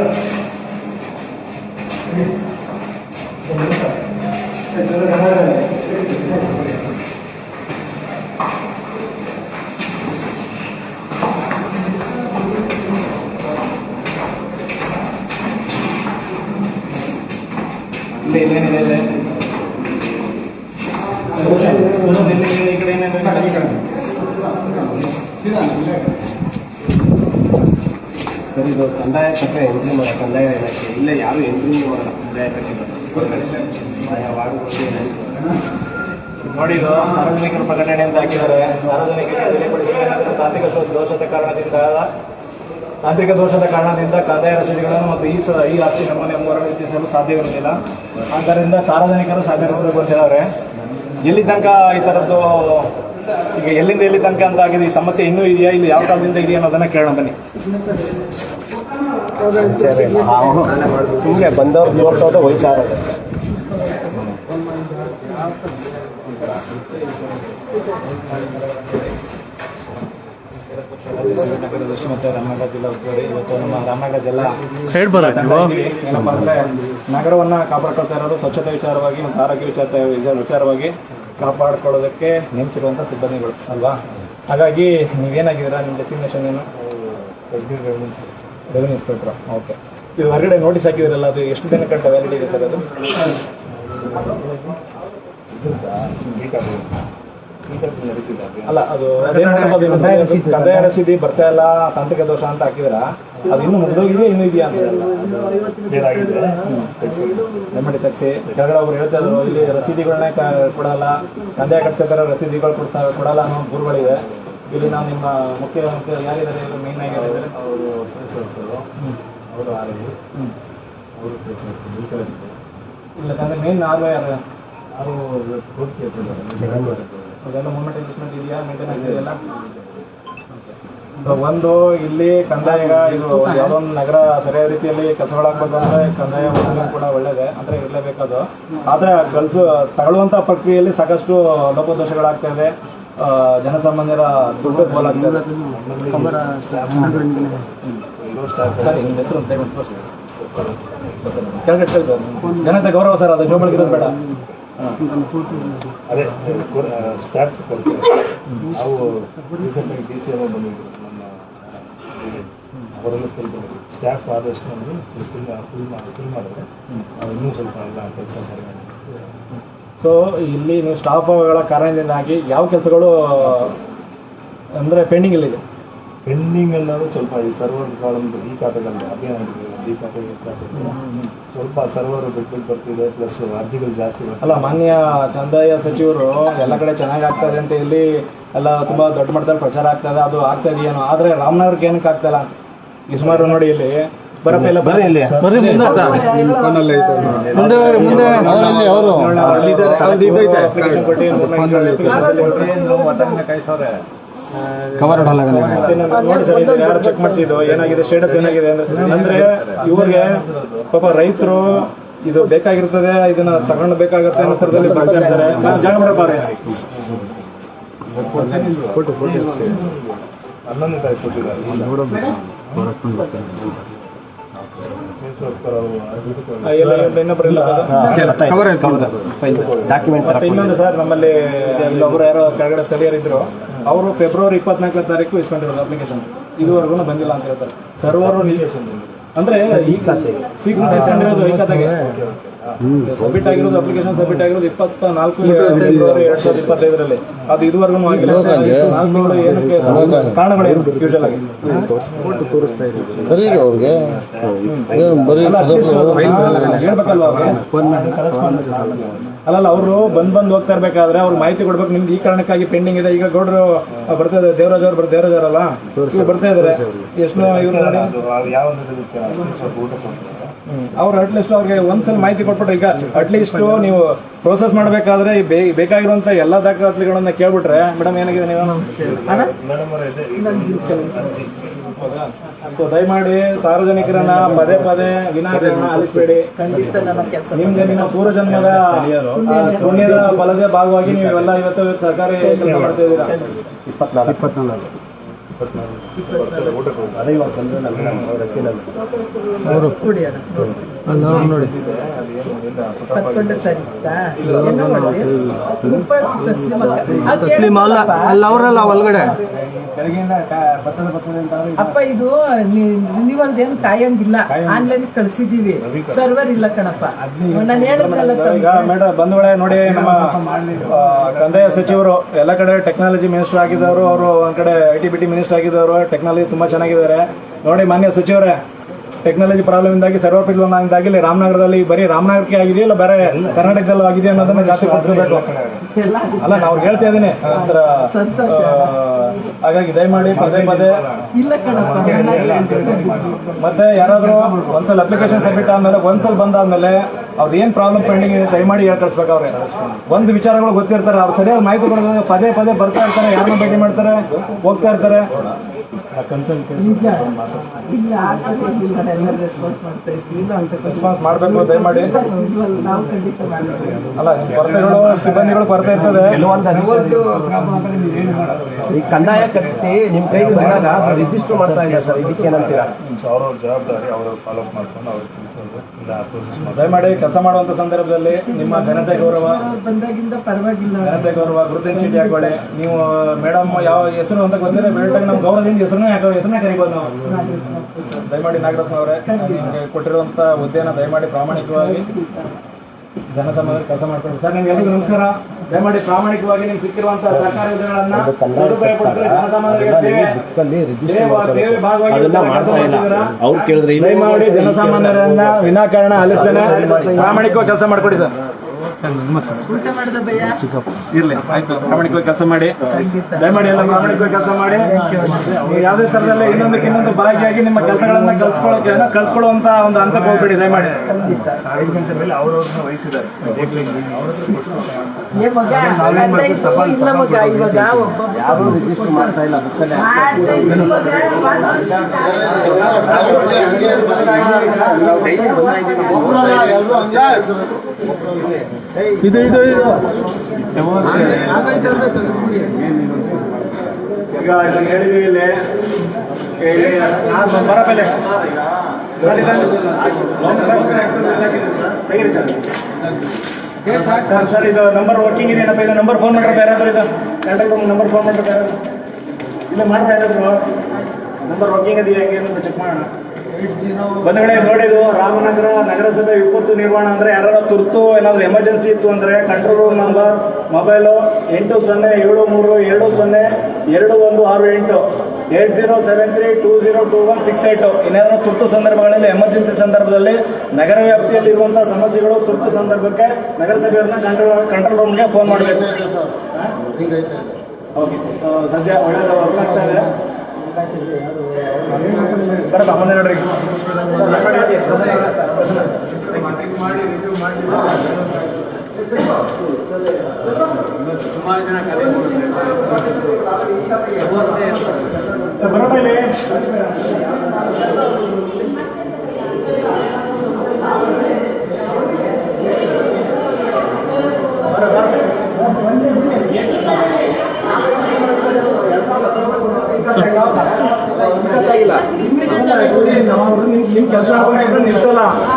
ಕಂದಾಯ ಕಟ್ಟೆ ಎಂಟ್ರಿ ಮಾಡೋ ಕಂದಾಯ ಇಲಾಖೆ, ಇಲ್ಲೇ ಯಾರು ಎಂಟ್ರಿ ಮಾಡಲ್ಲ ಕಂದಾಯ ಕಟ್ಟೆ ಆಯಾ ವಾರ್ಡ್ಗಳಿಗೆ ನೋಡಿ ಇದು ಸಾರ್ವಜನಿಕರ ಪ್ರಕಟಣೆ ಅಂತ ಹಾಕಿದ್ದಾರೆ. ಸಾರ್ವಜನಿಕರಿಗೆ ತಾಂತ್ರಿಕ ದೋಷದ ಕಾರಣದಿಂದ, ತಾಂತ್ರಿಕ ದೋಷದ ಕಾರಣದಿಂದ ಕಂದಾಯ ರಸೀದಿಗಳನ್ನು ಮತ್ತು ಈ ಸ ಈ ರಾತ್ರಿ ನಮ್ಮನೆ ಮೂರನ್ನು ಹೆಚ್ಚಿಸಲು ಸಾಧ್ಯವಿರುವುದಿಲ್ಲ. ಆದ್ದರಿಂದ ಸಾರ್ವಜನಿಕರು ಸಹಕರಿಸಬೇಕು ಅಂತ ಹೇಳಿದ್ರೆ ಎಲ್ಲಿ ತನಕ ಈ ಥರದ್ದು ಈಗ ಎಲ್ಲಿಂದ ಎಲ್ಲಿ ತನಕ ಅಂತ ಆಗಿದೆ, ಈ ಸಮಸ್ಯೆ ಇನ್ನೂ ಇದೆಯಾ, ಇಲ್ಲಿ ಯಾವ ಕಾಲದಿಂದ ಇದೆಯಾ ಅನ್ನೋದನ್ನ ಕೇಳೋಣ, ಬನ್ನಿ. ಸುಮ್ಮನೆ ಬಂದವ್ರು ತೋರಿಸೋದು ಹೋಯ್ತಾ ಇರೋದು ನಗರ ದಕ್ಷಿಣ ಮತ್ತು ರಾಮನಗರ ಜಿಲ್ಲಾ ಉಸ್ತುವಾರಿ ಇವತ್ತು ನಮ್ಮ ರಾಮನಗರ ಜಿಲ್ಲಾ ಸೈಡ್ ಏನಪ್ಪಾ ಅಂದ್ರೆ ನಗರವನ್ನ ಕಾಪಾಡ್ಕೊಳ್ತಾ ಇರೋದು ಸ್ವಚ್ಛತೆ ವಿಚಾರವಾಗಿ ಮತ್ತು ಆರೋಗ್ಯ ವಿಚಾರ ವಿಚಾರವಾಗಿ ಕಾಪಾಡ್ಕೊಳ್ಳೋದಕ್ಕೆ ನೇಮಿಸಿರುವಂಥ ಸಿಬ್ಬಂದಿಗಳು ಅಲ್ವಾ? ಹಾಗಾಗಿ ನೀವೇನಾಗಿದ್ದೀರಾ? ನಿಮ್ಮ ಡೆಸ್ಟಿನೇಷನ್ ಏನು? ರೆವಿನ್ಯೂ ಇನ್ಸ್ಪೆಕ್ಟರ್ ಓಕೆ ಇದು ಹೊರಗಡೆ ನೋಟಿಸ್ ಹಾಕಿದಿರಲ್ಲ ಅದು ಎಷ್ಟು ದಿನ ಕಂಡ ವ್ಯಾಲಿಡಿ ಇದೆ ಸರ್ ಅದು? ಅಲ್ಲ ಅದು ಕಂದಾಯ ರಸೀದಿ ಬರ್ತಾ ಇಲ್ಲ ತಾಂತ್ರಿಕ ದೋಷ ಅಂತ ಹಾಕಿದ್ರ? ಅದು ಇನ್ನು ಮುಗಿದೋಗಿದೆ ಇನ್ನು ಇದೆಯಾ ಅಂತ ರೆಮಿಡಿ ತೆಗ್ಸಿ. ಕೆಳಗಡೆ ಅವ್ರು ಹೇಳ್ತಾ ಇದ್ರು ಇಲ್ಲಿ ರಸೀದಿಗಳನ್ನೇ ಕೊಡಲ್ಲ ತಂದೆ ಕಟ್ಸಿದ್ರೆ ರಸೀದಿಗಳು ಕೊಡ್ತಾ ಕೊಡಲ್ಲ ಅನ್ನೋ ದೂರುಗಳಿದೆ ಇಲ್ಲಿ ನಾವು ನಿಮ್ಮ ಮುಖ್ಯ ಮುಖ್ಯ ಯಾರಿದ್ದಾರೆ ಇವರು ಮೇನ್ ಆಗಿ ಯಾರಿದ್ದಾರೆ? ಅವರು ಆರೋಗ್ಯ ಐ ಅವರು ಇಲ್ಲ ಅಂದ್ರೆ ಮೇನ್ ನಾವೇ ಯಾರು? ಅವರು ಕೋರ್ಟ್ ಕೇಸ್ ಅದೆಲ್ಲ ಮೂಮೆಂಟ್ ಅಡ್ಜಸ್ಟ್ಮೆಂಟ್ ಇದೆಯಾ ಮೇಂಟೈನ್ ಆಗ್ತಿದೆಯಲ್ಲ? So, ಒಂದು ಇಲ್ಲಿ ಕಂದಾಯ ಇದು ಯಾವುದೋ ಒಂದು ನಗರ ಸರಿಯಾದ ರೀತಿಯಲ್ಲಿ ಕೆಲಸಗಳಾಗಬೇಕು ಅಂದ್ರೆ ಕಂದಾಯ ಒಳಗೆ ಕೂಡ ಒಳ್ಳೇದೆ ಅಂದ್ರೆ ಇರಲೇಬೇಕದು ಆದ್ರೆ ಕಲ್ಸು ತಗೊಳ್ಳುವಂತ ಪ್ರಕ್ರಿಯೆಯಲ್ಲಿ ಸಾಕಷ್ಟು ಲೋಪದೋಷಗಳಾಗ್ತಾ ಇದೆ ಜನಸಾಮಾನ್ಯರ ದುಡ್ಡು ಪೋಲಾಗ್ತಾ ಇದೆ ಸರಿ ನಿಮ್ಮ ಹೆಸರು ತೋರಿಸಿ ಸರ್ ಜನತೆ ಗೌರವ ಸರ್ ಅದು ಜೋಬಳಿಗಿರೋದು ಬೇಡ ಅದೇ ಸ್ಟಾಫ್ ಕೊಡ್ತೀವಿ ನಾವು ಡಿ ಸಿ ಎಲ್ಲ ನಮ್ಮ ಅವರೆಲ್ಲ ಫುಲ್ ಸ್ಟಾಫ್ ಆದಷ್ಟು ನಮಗೆ ಫುಲ್ ಫುಲ್ ಫುಲ್ ಮಾಡಿದ್ರೆ ಇನ್ನೂ ಸ್ವಲ್ಪ ಎಲ್ಲ ಕೆಲಸ ಕಡಿಮೆ ಸೊ ಇಲ್ಲಿ ನೀವು ಸ್ಟಾಫ್ಗಳ ಕಾರಣದಿಂದಾಗಿ ಯಾವ ಕೆಲಸಗಳು ಅಂದರೆ ಪೆಂಡಿಂಗ್ ಇದೆ? ಪೆಂಡಿಂಗ್ ಅನ್ನೋದು ಸ್ವಲ್ಪ ಈ ಸರ್ವರ್ ಪ್ರಾಬ್ಲಮ್ ಈ ಖಾತೆಗಳಲ್ಲಿ ಅಭಿಯಾನ ನಡೀತಿದೆ ಈ ಖಾತೆ ಈ ಖಾತೆ ಸ್ವಲ್ಪ ಸರ್ವರ್ ಬಿಟ್ಟು ಬಿಟ್ಟು ಬರ್ತಿದೆ ಪ್ಲಸ್ ಅರ್ಜಿಗಳು ಜಾಸ್ತಿ ಅಲ್ಲ ಮಾನ್ಯ ಕಂದಾಯ ಸಚಿವರು ಎಲ್ಲ ಕಡೆ ಚೆನ್ನಾಗಿ ಆಗ್ತದೆ ಅಂತ ಇಲ್ಲಿ ಎಲ್ಲ ತುಂಬ ದೊಡ್ಡ ಮಟ್ಟದಲ್ಲಿ ಪ್ರಚಾರ ಆಗ್ತದೆ ಅದು ಆಗ್ತಾ ಏನು ಆದರೆ ರಾಮನಗರಕ್ಕೆ ಏನಕ್ಕೆ ಆಗ್ತಲ್ಲ ಸುಮಾರು ನೋಡಿ ಇಲ್ಲಿ. ಬರಪ್ಪ ಇಲ್ಲ ಬರ್ರಿ ಇಲ್ಲಿ. ಬರ್ರಿ ಮುಂದೆ ಮುಂದೆ ಹೋಗ್ರಿ, ಮುಂದೆ ಅವರಲ್ಲಿ ಅವರು ಅಪ್ಲಿಕೇಶನ್ ಕೊಟ್ಟು ನೋಡಿ ಸರ್ ಇದು ಯಾರು ಚೆಕ್ ಮಾಡಿಸಿದ್ದು? ಏನಾಗಿದೆ? ಸ್ಟೇಟಸ್ ಏನಾಗಿದೆ? ಅಂದ್ರೆ ಇವ್ರಿಗೆ ಪಾಪ ರೈತರು ಇದು ಬೇಕಾಗಿರ್ತದೆ ಇದನ್ನ ತಗೊಂಡು ಬೇಕಾಗತ್ತೆ ಅನ್ನೋ ಥರದಲ್ಲಿ ಬರ್ತಾ ಜಾಗ ತಾರೀಕು ಕೊಟ್ಟಿದ್ದಾರೆ. ಇನ್ನೊಂದು ಸರ್ ನಮ್ಮಲ್ಲಿ ಒಬ್ಬರು ಯಾರೋ ಕೆಳಗಡೆ ಸ್ಥಳೀಯರಿದ್ರು ಅವರು ಫೆಬ್ರವರಿ ಇಪ್ಪತ್ನಾಲ್ಕನೇ ತಾರೀಕು ಇಸ್ಕೊಂಡಿರೋದು ಅಪ್ಲಿಕೇಶನ್ ಇದುವರೆಗೂ ಬಂದಿಲ್ಲ ಅಂತ ಹೇಳ್ತಾರೆ. ಸರ್ವರು ಅಂದ್ರೆ ಈ ಖಾತೆ ಸೀಕ್ರೆಟ್ ಇಸ್ಕೊಂಡಿರೋದು ಈ ಖಾತೆಗೆ ಸಬ್ಮಿಟ್ ಆಗಿರೋದು ಅಪ್ಲಿಕೇಶನ್ ಸಬ್ಮಿಟ್ ಆಗಿರೋದು ಇಪ್ಪತ್ತ ನಾಲ್ಕು ಫೆಬ್ರವರಿ ಎರಡ್ ಸಾವಿರದ ಇಪ್ಪತ್ತೈದರಲ್ಲಿ. ಅದು ಇದುವರೆಗೂ ಆಗಿಲ್ಲ. ನಾಲ್ಕುಗಳು ಏನಕ್ಕೆ ಏನು ಯೂಶಲ್ ಆಗಿ? ತೋರಿಸ್ತಾ ಹೇಳ್ಬೇಕಲ್ವಾ? ಅಲ್ಲಲ್ಲ ಅವರು ಬಂದ್ ಬಂದ್ ಹೋಗ್ತಾ ಇರ್ಬೇಕಾದ್ರೆ ಅವ್ರು ಮಾಹಿತಿ ಕೊಡ್ಬೇಕು. ನಿಮ್ದು ಈ ಕಾರಣಕ್ಕಾಗಿ ಪೆಂಡಿಂಗ್ ಇದೆ. ಈಗ ಗೌಡ್ರು ಬರ್ತಾ ಇದ್ದಾರೆ. ದೇವರಾಜ್ ಅವ್ರು ಬರ್ತಾ ದೇವರಾಜ್ ಅವರಲ್ಲ ಇವ್ರು ಬರ್ತಾ ಇದಾರೆ ಎಷ್ಟು ಇವ್ರು ನೋಡಿ. ಲೀಸ್ಟ್ ಅವ್ರು ಅಟ್ಲೀಸ್ಟ್ ಅವ್ರಿಗೆ ಒಂದ್ಸಲ ಮಾಹಿತಿ ಕೊಟ್ಬಿಟ್ರೆ. ಈಗ ಅಟ್ಲೀಸ್ಟ್ ನೀವು ಪ್ರೋಸೆಸ್ ಮಾಡಬೇಕಾದ್ರೆ ಬೇಕಾಗಿರುವಂತ ಎಲ್ಲ ದಾಖಲಾತಿಗಳನ್ನ ಕೇಳ್ಬಿಟ್ರೆ ಮೇಡಮ್ ಏನಾಗಿದೆ ನೀವು? ಸೊ ದಯಮಾಡಿ ಸಾರ್ವಜನಿಕರನ್ನ ಪದೇ ಪದೇ ವಿನಾಕಾರಣ ಆಲಿಸಬೇಡಿ ನಿಮ್ಗೆ ನಿಮ್ಮ ಪೂರ್ವ ಜನ್ಮದ ಆ, ಪುಣ್ಯದ ಬಲದ ಭಾಗವಾಗಿ ನೀವು ಇವೆಲ್ಲ ಇವತ್ತು ಸರ್ಕಾರಿ ಕೆಲಸ ಮಾಡ್ತಾ ಇದ್ದೀರಾ ನೋಡಿ ಅಲ್ಲ ಅವರಲ್ಲ ಒಳಗಡೆ ಅಪ್ಪ ಇದು ರಿನಿವಲ್ ಏನು ಕಾಯಂಗಿಲ್ಲ. ಆನ್ಲೈನ್ ಕಳ್ಸಿದೀವಿ. ಸರ್ವರ್ ಇಲ್ಲ ಕಣಪ್ಪ. ನಾನು ಹೇಳಿದ್ರಲ್ಲ ಬಂಧುಗಳೇ ನೋಡಿ ನಮ್ಮ ಕಂದಾಯ ಸಚಿವರು ಎಲ್ಲ ಕಡೆ ಟೆಕ್ನಾಲಜಿ ಮಿನಿಸ್ಟರ್ ಆಗಿದ್ದವರು ಅವರು ಒಂದ್ ಕಡೆ I T B T minister ಆಗಿದ್ದವರು technology ತುಂಬಾ ಚೆನ್ನಾಗಿದ್ದಾರೆ. ನೋಡಿ ಮಾನ್ಯ ಸಚಿವರೇ ಟೆಕ್ನಾಲಜಿ ಪ್ರಾಬ್ಲಮ್ ಇಂದಾಗಿ ಸರ್ವರ್ ಪ್ರಾಬ್ಲಮ್ ಇಂದಾಗಿ ಇಲ್ಲಿ ರಾಮನಗರದಲ್ಲಿ ಬರೀ ರಾಮನಗರಕ್ಕೆ ಆಗಿದೆಯಾ ಇಲ್ಲ ಬೇರೆ ಕರ್ನಾಟಕದಲ್ಲೂ ಆಗಿದೆ ಅನ್ನೋದನ್ನ ಜಾಸ್ತಿ ಗೊತ್ತಿರಬೇಕು ಅಲ್ಲ ನಾವು ಹೇಳ್ತಾ ಇದ್ದೀನಿ ಒಂಥರ ಹಾಗಾಗಿ ದಯಮಾಡಿ ಪದೇ ಪದೇ ಮತ್ತೆ ಯಾರಾದ್ರೂ ಒಂದ್ಸಲ ಅಪ್ಲಿಕೇಶನ್ ಸಬ್ಮಿಟ್ ಆದ್ಮೇಲೆ ಒಂದ್ಸಲ ಬಂದಾದ್ಮೇಲೆ ಅವ್ರದ್ದು ಏನ್ ಪ್ರಾಬ್ಲಮ್ ಪೆಂಡಿಂಗ್ ಇದೆ ದಯಮಾಡಿ ಹೇಳಿ ಕಳ್ಸ್ಬೇಕು ಅವ್ರೆ ಒಂದು ವಿಚಾರಗಳು ಗೊತ್ತಿರ್ತಾರೆ ಅವ್ರು ಸರಿಯಾದ ಮಾಹಿತಿ ಕೊಡೋದು ಪದೇ ಪದೇ ಬರ್ತಾ ಇರ್ತಾರೆ ಯಾರನ್ನ ಭೇಟಿ ಮಾಡ್ತಾರೆ ಹೋಗ್ತಾ ಇರ್ತಾರೆ ಆಗ್ತದೆ ಎಲ್ಲ ರೆಸ್ಪಾನ್ಸ್ ಮಾಡ್ತಾ ಇದ್ವಿ. ಇಲ್ಲ ಅಂತ ರೆಸ್ಪಾನ್ಸ್ ಮಾಡಬೇಕು ದಯಮಾಡಿ. ನಾವು ಖಂಡಿತ ಮಾಡ್ತೀವಿ. ಅಲ್ಲ ಕೊರತೆಗಳು ಸಿಬ್ಬಂದಿಗಳು ಕೊರತೆ ಇರ್ತದೆ. ಈ ಕಂದಾಯ ಕಟ್ಟಿ ನಿಮ್ಮ ಕೈಗೆ ಬಂದಾಗ ರಿಜಿಸ್ಟರ್ ಮಾಡ್ತಾ ಇಲ್ಲ ಸರ್ ಇದಕ್ಕೆ ಏನಂತೀರಾ? ಸೊ ಅವ್ರವ್ರ ಜವಾಬ್ದಾರಿ ಅವರು ಫಾಲೋ ಅಪ್ ಮಾಡ್ಕೊಂಡು ಅವ್ರಿಗೆ ತಿಳಿಸೋದು ಇಲ್ಲ ಪ್ರೋಸೆಸ್ ಮಾಡಿ ದಯಮಾಡಿ ಕೆಲಸ ಮಾಡುವಂತ ಸಂದರ್ಭದಲ್ಲಿ ನಿಮ್ಮ ಘನತೆ ಗೌರವ ಬಂದಾಗಿಂದ ಪರವಾಗಿಲ್ಲ. ಘನತೆ ಗೌರವ ಗುರುತಿನ ಚೀಟಿ ಹಾಕೊಳ್ಳಿ ನೀವು ಮೇಡಮ್ ಯಾವ ಹೆಸರು ಅಂತ ಗೊತ್ತಿದೆ ಬೆಳಟಾಗಿ ನಮ್ಮ ಗೌರವದಿಂದ ಹೆಸರು ಹಾಕೋ ಹೆಸರನ್ನೇ ಕರಿಬೋದು ನಾವು. ದಯಮಾಡಿ ನಾಗರತ್ನ ಅವರೇ ನಿಮಗೆ ಕೊಟ್ಟಿರುವಂತ ಹುದ್ದೆನ ದಯಮಾಡಿ ಪ್ರಾಮಾಣಿಕವಾಗಿ ಜನಸಮಾಜದಲ್ಲಿ ಕೆಲಸ ಮಾಡ್ಕೊಂಡು. ಸರ್ ನಿಮ್ಗೆ ಎಲ್ಲರಿಗೂ ನಮಸ್ಕಾರ. ದಯಮಾಡಿ ಪ್ರಾಮಾಣಿಕವಾಗಿ ನಿಮ್ಗೆ ಸಿಕ್ಕಿರುವಂತಹ ಸರ್ಕಾರಿ ಸದುಪಯೋಗಪಡಿಸಿ ಜನಸಾಮಾನ್ಯರಿಗೆ ಸೇವೆ ಭಾಗವಾಗಿ ದಯಮಾಡಿ ಜನಸಾಮಾನ್ಯರನ್ನ ವಿನಾಕಾರಣ ಅಲಿಸ್ತೇನೆ ಪ್ರಾಮಾಣಿಕವಾಗಿ ಕೆಲಸ ಮಾಡ್ಕೊಡಿ ಸರ್. ಇರ್ಲಿ ಆಯ್ತು. ಪ್ರಾಮಾಣಿಕವಾಗಿ ಕೆಲಸ ಮಾಡಿ. ದಯಮಾಡಿ ಎಲ್ಲ ಪ್ರಾಮಾಣಿಕವಾಗಿ ಕೆಲಸ ಮಾಡಿ. ಯಾವುದೇ ತರದಲ್ಲಿ ಇನ್ನೊಂದಕ್ಕೆ ಇನ್ನೊಂದು ಭಾಗಿಯಾಗಿ ನಿಮ್ಮ ಕೆಲಸಗಳನ್ನ ಕಲ್ಸ್ಕೊಳ್ಳೋಕೆ ಕಲ್ಸ್ಕೊಳ್ಳುವಂತ ಒಂದು ಹಂತಕ್ಕೆ ಹೋಗ್ಬೇಡಿ ದಯಮಾಡಿ. ಐದು ಗಂಟೆ ಮೇಲೆ ಅವ್ರವ್ರನ್ನ ವಹಿಸಿದ್ದಾರೆ. ಮಗ ಇಲ್ಲ ಮಗ ಇವಾಗ ಯಾರು ರಿಜಿಸ್ಟರ್ ಮಾಡ್ತಾ ಇಲ್ಲ. ಇದು ಇದು ಇದು. ಈಗ ಇದನ್ನ ಹೇಳಿದೀವಿ ಇಲ್ಲಿ. ಇಲ್ಲಿ ನಾನು ಬರಬೇಲೆ ಸರ್ ಇದನ್ನು- ತೆಗೀರಿ ಸರ್. ಸರ್ ಸರ್ ಇದು ನಂಬರ್ ವರ್ಕಿಂಗ್ ಇದೆಯೇನಪ್ಪ ಇದು ನಂಬರ್ ಫೋನ್ ಮಾಡ್ರೆ, ಬೇರೆ ಯಾರಾದ್ರೂ ಇದು. ಕಾಂಟ್ಯಾಕ್ಟ್ ನಂಬರ್ ಫೋನ್ ಮಾಡ್ರೆ, ಬೇರೆ ಇಲ್ಲ, ಮಾಡ್ತಾ ಯಾರಾದ್ರು ನಂಬರ್ ವರ್ಕಿಂಗ್ ಇದೆಯಾ, ಹೆಂಗೆ ಅಂತ ಚೆಕ್ ಮಾಡೋಣ. ಬಂಧುಗಳೇ ನೋಡಿದ್ದು ರಾಮನಗರ ನಗರಸಭೆ ವಿಪತ್ತು ನಿರ್ವಹಣಾ ಅಂದ್ರೆ ಯಾರು ತುರ್ತು ಏನಾದ್ರು ಎಮರ್ಜೆನ್ಸಿ ಇತ್ತು ಅಂದ್ರೆ ಕಂಟ್ರೋಲ್ ರೂಮ್ ನಂಬರ್ ಮೊಬೈಲು ಎಂಟು ಸೊನ್ನೆ ಏಳು ಮೂರು, ಎರಡು ಸೊನ್ನೆ, ಎರಡು ಒಂದು ಆರು ಎಂಟು. Eight zero seven three two zero two one six eight ಇನ್ನೇನಾದ್ರೂ ತುರ್ತು ಸಂದರ್ಭಗಳಲ್ಲಿ ಎಮರ್ಜೆನ್ಸಿ ಸಂದರ್ಭದಲ್ಲಿ ನಗರ ವ್ಯಾಪ್ತಿಯಲ್ಲಿ ಇರುವಂತಹ ಸಮಸ್ಯೆಗಳು ತುರ್ತು ಸಂದರ್ಭಕ್ಕೆ ನಗರಸಭೆಯವ್ರನ್ನ ಕಂಟ್ರೋಲ್ ಕಂಟ್ರೋಲ್ ರೂಮ್ಗೆ ಫೋನ್ ಮಾಡಬೇಕು. ಓಕೆ ಸದ್ಯ ಒಳ್ಳೆಯದು ವರ್ಕ್ ಆಗ್ತಾ ಇದೆ ಬರಪ್ಪ ಮುಂದೆ ನೋಡ್ರಿ. ಬರಪ್ಪ ಇಲ್ಲಿ ನಿಮ್ ಕೆಲಸ ನಿಲ್ಸಲ್ಲ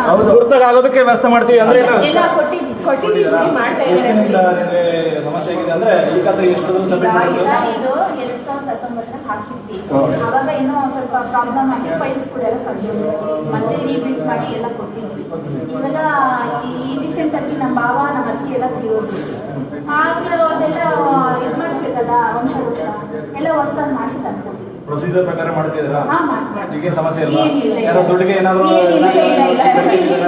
ಅವ್ರು ಗುರ್ತಾಗ ಆಗೋದಕ್ಕೆ ವ್ಯವಸ್ಥೆ ಮಾಡ್ತೀವಿ ಅಂದ್ರೆ ಸಮಸ್ಯೆ ಆಗಿದೆ ಅಂದ್ರೆ ಈಗ ಎಷ್ಟು ಸಬ್ಮಿಟ್ ಮಾಡಿದ್ರು? ಅವಾಗ ಏನೋ ಸ್ವಲ್ಪ ಪ್ರಾಬ್ಲಮ್ ಆಗಿ ಫೈಲ್ಸ್ ಕೂಡ ಎಲ್ಲ ಮತ್ತೆ ರೀಬಿಲ್ಡ್ ಮಾಡಿ ಎಲ್ಲ ಕೊಟ್ಟಿದ್ವಿ. ಇವಾಗ ಈ ರೀಸೆಂಟ್ ಆಗಿ ನಮ್ಮ ಭಾವ ನಮ್ಮ ಅಕ್ಕಿ ಎಲ್ಲ ತೀರೋದು ಹಾಗೆ ಅದೆಲ್ಲ ಇದು ಮಾಡಿಸ್ಬೇಕಲ್ಲ ವಂಶವೃಕ್ಷ ಎಲ್ಲ ಹೊಸದಾಗಿ ಮಾಡಿಸಿ ತಂದ್ಕೊಟ್ಟಿದ್ವಿ ಪ್ರೊಸೀಜರ್ ಪ್ರಕಾರ ಮಾಡ್ತಿದ್ದೀರಾ? ಈಗ ಸಮಸ್ಯೆ ಇಲ್ಲ. ಯಾರೋ ದುಡ್ಡಿಗೆ ಏನಾದ್ರೂ ಏನಿಲ್ಲ ಇಲ್ಲ ಇಲ್ಲ ಇಲ್ಲ.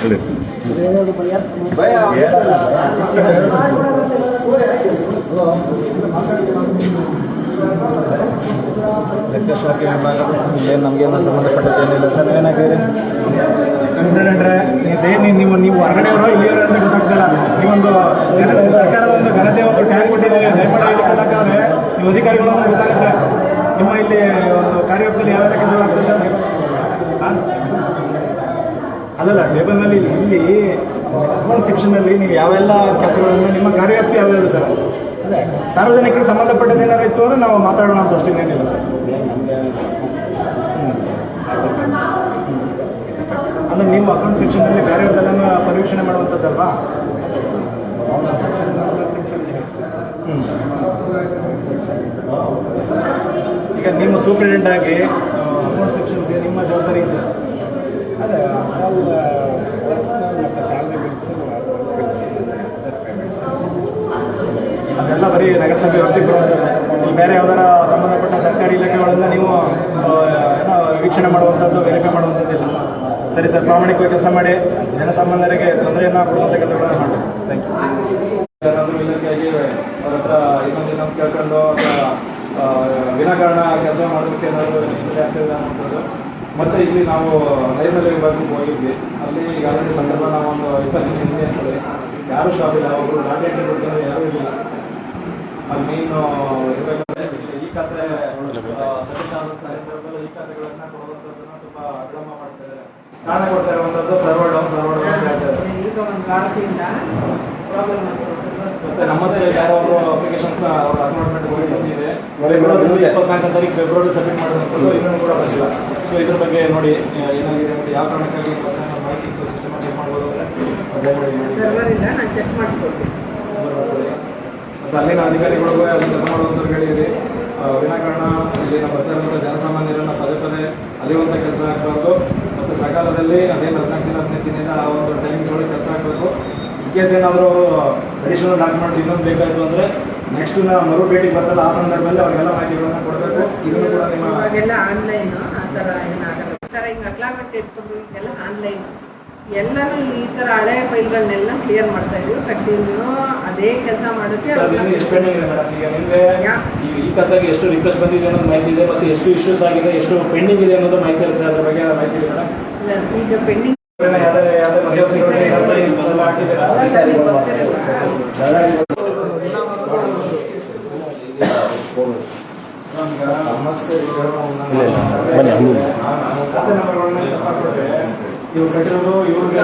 ಇರೋದೇ ಬೇಕು. ಲೆಕ್ಕ ಶಾಖೆ ವಿಭಾಗದ ಇಲ್ಲೇ. ನಮಗೇನು ಸಂಬಂಧಪಟ್ಟದ್ದೇನಿಲ್ಲ ಸರ್? ಏನಾಗಿದೆ ನೀವು ನೀವು ಹೊರಗಡೆಯವರೋ ಇಲ್ಲಿಯವರೋ ಅಂತ ಒಂದು ಸರ್ಕಾರದ ಒಂದು ಘನತೆ ಒಂದು ಟ್ಯಾಗ್ ಕೊಟ್ಟಿದ್ದಾರೆ. ದಯಮಾಡಿ ಇಲ್ಲಿ ಕೊಡಕ್ಕಾದ್ರೆ ನೀವು ಅಧಿಕಾರಿಗಳು ಗೊತ್ತಾಗುತ್ತೆ. ನಿಮ್ಮ ಇಲ್ಲಿ ಒಂದು ಕಾರ್ಯವ್ಯಾಪ್ತಿಯಲ್ಲಿ ಯಾವೆಲ್ಲ ಕೆಲಸಗಳಾಗ್ತದೆ ಸರ್? ಅಲ್ಲಲ್ಲ ಟೇಬಲ್ನಲ್ಲಿ ಇಲ್ಲಿ ಅಕೌಂಟ್ ಸೆಕ್ಷನ್ನಲ್ಲಿ ನೀವು ಯಾವೆಲ್ಲ ಕೆಲಸಗಳನ್ನು ನಿಮ್ಮ ಕಾರ್ಯವ್ಯಾಪ್ತಿ ಯಾವ್ದಾದ್ರು ಸರ್? ಸಾರ್ವಜನಿಕರಿಗೆ ಸಂಬಂಧಪಟ್ಟದ್ದು ಏನಾದ್ರು ಇತ್ತು ಅಂದರೆ ನಾವು ಮಾತಾಡೋಣ ಅಂತ ಅಷ್ಟೇ ಏನಿಲ್ಲ ಅಂದರೆ ನಿಮ್ಮ ಅಕೌಂಟ್ ಸೆಕ್ಷನ್ನಲ್ಲಿ ಕಾರ್ಯವ್ಯಾಪ್ತಿಯನ್ನು ಪರೀಕ್ಷಣೆ ಮಾಡುವಂಥದ್ದಲ್ವಾ. ಈಗ ನಿಮ್ಮ ಸೂಪ್ರಿಡೆಂಟ್ ಆಗಿ ಅಕೌಂಟ್ ಸೆಕ್ಷನ್ಗೆ ನಿಮ್ಮ ಜವಾಬ್ದಾರಿ ಸರ್? ಅದೇ ಆಲ್ ವರ್ಕ್ಸ್ ಮತ್ತು ಸ್ಯಾಲ್ರಿ ಬಿಲ್ಸ್ ಅದೆಲ್ಲ ಬರೀ ನಗರಸಭೆ ವ್ಯಕ್ತಿ ಬೇರೆ ಯಾವ್ದಾರ ಸಂಬಂಧಪಟ್ಟ ಸರ್ಕಾರಿ ಇಲಾಖೆಗಳನ್ನ ನೀವು ಏನೋ ವೀಕ್ಷಣೆ ಮಾಡುವಂಥದ್ದು ವೆರಿಫೈ ಮಾಡುವಂಥದ್ದಿಲ್ಲ ಸರಿ ಸರ್, ಪ್ರಾಮಾಣಿಕವಾಗಿ ಕೆಲಸ ಮಾಡಿ. ಜನಸಾಮಾನ್ಯರಿಗೆ ತೊಂದರೆಯನ್ನು ಕೊಡುವಂಥ ಕೆಲಸಗಳನ್ನು ಮಾಡಿ. ಥ್ಯಾಂಕ್ ಯು ಅವ್ರ ಇನ್ನೊಂದು ಕೇಳ್ಕೊಂಡು ಕೆಲಸ ಮಾಡೋದಕ್ಕೆ ಏನಾದರೂ ಮತ್ತೆ ಇಲ್ಲಿ ನಾವು ನೈರ್ಮಲ್ಯ ವಿಭಾಗಕ್ಕೆ ಹೋಗಿದ್ವಿ. ಅಲ್ಲಿ ಈಗ ಆಲ್ರೆಡಿ ಸಂದರ್ಭ ನಾವು ಒಂದು ಇಪ್ಪತ್ತು ನಿಮಿಷ ಹಿಂದೆ ಅಂತೇಳಿ. ಯಾರೂ ಶಾಪ್ ಇಲ್ಲ ಒಬ್ಬರು ಯಾರು ಎಂಟ್ರಿ ಕೊಡ್ತಾರೆ, ಯಾರೂ ಇಲ್ಲ. ಅಲ್ಲಿ ಮೀನು ಇರಬೇಕಂದ್ರೆ ಈ ಖಾತೆ ಈ ಖಾತೆಗಳನ್ನ ಕೊಡುವಂಥದ್ದನ್ನ ತುಂಬ ಇದ್ದಾರೆ ಕಾರಣ ಕೊಡ್ತಾ ಇರುವಂಥದ್ದು ಸರ್ವರ್ ಡೌನ್ ಸರ್ವರ್ ಡೌನ್ ಅಂತ ಹೇಳ್ತಾರೆ ಮತ್ತೆ ನಮ್ಮ ಹತ್ರ ಯಾರೋ ಅವರು ಅಪ್ಲಿಕೇಶನ್ ಅವ್ರ ಅಕ್ನಾಟ್ಮೆಂಟ್ ಹೋಗಿ ಬಂದಿದೆ. ಫೆಬ್ರವರಿ ಇಪ್ಪತ್ನಾಲ್ಕು ತಾರೀಕು ಫೆಬ್ರವರಿ ಸಬ್ಮಿಟ್ ಮಾಡಿದ್ರು ಇನ್ನೂ ಕೂಡ ಬಂದಿಲ್ಲ. ಸೊ ಇದ್ರ ಬಗ್ಗೆ ನೋಡಿ ಏನಾಗಿದೆ ಮತ್ತೆ ಯಾವ ಕಾರಣಕ್ಕಾಗಿ ಮಾಹಿತಿ ಸಿಸ್ಟಮ್ ಚೆಕ್ ಮಾಡ್ಬೋದು ಮತ್ತು ಅಲ್ಲಿನ ಅಧಿಕಾರಿಗಳಿಗೂ ಅಲ್ಲಿ ಕೆಲಸ ಮಾಡುವಂಥವ್ರು ಹೇಳಿರಿ. ವಿನಾಕಾರಣ ಇಲ್ಲಿ ಬರ್ತಾ ಇರುವಂಥ ಜನಸಾಮಾನ್ಯರನ್ನ ಪದೇ ಪದೇ ಅಲಿಯುವಂಥ ಕೆಲಸ ಆಗಬಾರ್ದು. ಮತ್ತು ಸಕಾಲದಲ್ಲಿ ಅದೇ ಹದಿನಾಲ್ಕು ದಿನ ಹದಿನೈದು ದಿನ ಆ ಒಂದು ಟೈಮಿಂಗ್ಸ್ ಒಳಗೆ ಕೆಲಸ ಆಗಬೇಕು. ಇನ್ ಕೇಸ್ ಏನಾದರೂ ಅಡಿಷನಲ್ ಡಾಕ್ಯುಮೆಂಟ್ಸ್ ಇನ್ನೊಂದು ಬೇಕಾಯಿತು ಅಂದರೆ ನೆಕ್ಸ್ಟ್ ನಾವು ಮರು ಭೇಟಿಗೆ ಬರ್ತಲ್ಲ ಆ ಸಂದರ್ಭದಲ್ಲಿ ಅವ್ರಿಗೆಲ್ಲ ಮಾಹಿತಿಗಳನ್ನು ಕೊಡಬೇಕು. ಇದನ್ನು ಕೂಡ ನಿಮ್ಮ ಆನ್ಲೈನ್ ಆ ಥರ ಏನಾಗಲ್ಲ. ಈ ಥರ ಹಿಂಗೆ ಅಕ್ಲಾಮೆಂಟ್ ಇಟ್ಕೊಂಡು ಈಗೆಲ್ಲ ಆನ್ಲೈನ್ ಎಲ್ಲನೂ ಈ ತರ ಹಳೆ ಫೈಲ್ಗಳನ್ನೆಲ್ಲ ಕ್ಲಿಯರ್ ಮಾಡ್ತಾ ಇದೀವಿ. ಕಂಟಿನ್ಯೂ ಅದೇ ಕೆಲಸ ಮಾಡೋಕೆ ಈ ಈ ಎಷ್ಟು ರಿಕ್ವೆಸ್ಟ್ ಬಂದಿದೆ ಅನ್ನೋದು ಮಾಹಿತಿ ಇದೆ ಮತ್ತೆ ಎಷ್ಟು ಇಶ್ಯೂಸ್ ಆಗಿದೆ ಎಷ್ಟು ಪೆಂಡಿಂಗ್ ಇದೆ ಅನ್ನೋದು ಮಾಹಿತಿ ಇರುತ್ತೆ. ಅದ್ರ ಬಗ್ಗೆ ಮಾಹಿತಿ ಇದೆ ಮೇಡಮ್ ಈಗ ಪೆಂಡಿಂಗ್ ಯಾವುದೇ ಇವ್ರು ಕಟ್ಟಿರೋದು ಇವ್ರಿಗೆ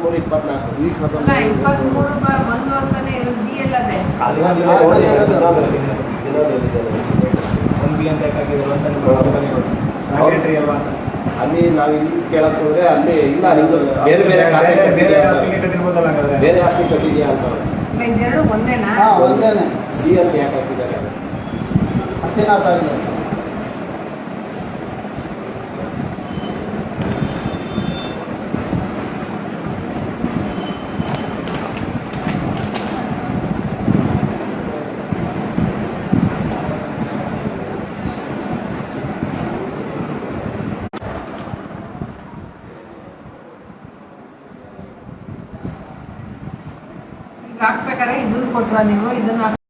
ಬೇರೆ ಇಪ್ಪತ್ನಾಲ್ಕು. ಇರೋದು ಬಿ ಎಲ್ ಅದೇ ಒಂದು ಬಿ ಅಂತ ಹಾಕಿದ್ರು. ಅಲ್ವಾ? ಅಲ್ಲಿ ನಾವು ಇಲ್ಲಿ ಕೇಳಕ್ ಹೋದ್ರೆ ಅಲ್ಲಿ ಇಲ್ಲ ನಿಮ್ದು ಬೇರೆ ಬೇರೆ ಬೇರೆ ಬೇರೆ ಆಸ್ತಿ ಕಟ್ಟಿದ್ಯಾ ಅಂತ. ಒಂದೇನಾ? ಒಂದೇನೆ. ಸಿ ಅಂತ ಯಾಕೆ ಹಾಕಿದ್ದಾರೆ ಅಷ್ಟೇನಾಗ್ತಾ ಹಾಕ್ಬೇಕಾದ್ರೆ ಇದನ್ನ ಕೊಟ್ರ ನೀವು ಇದನ್ನ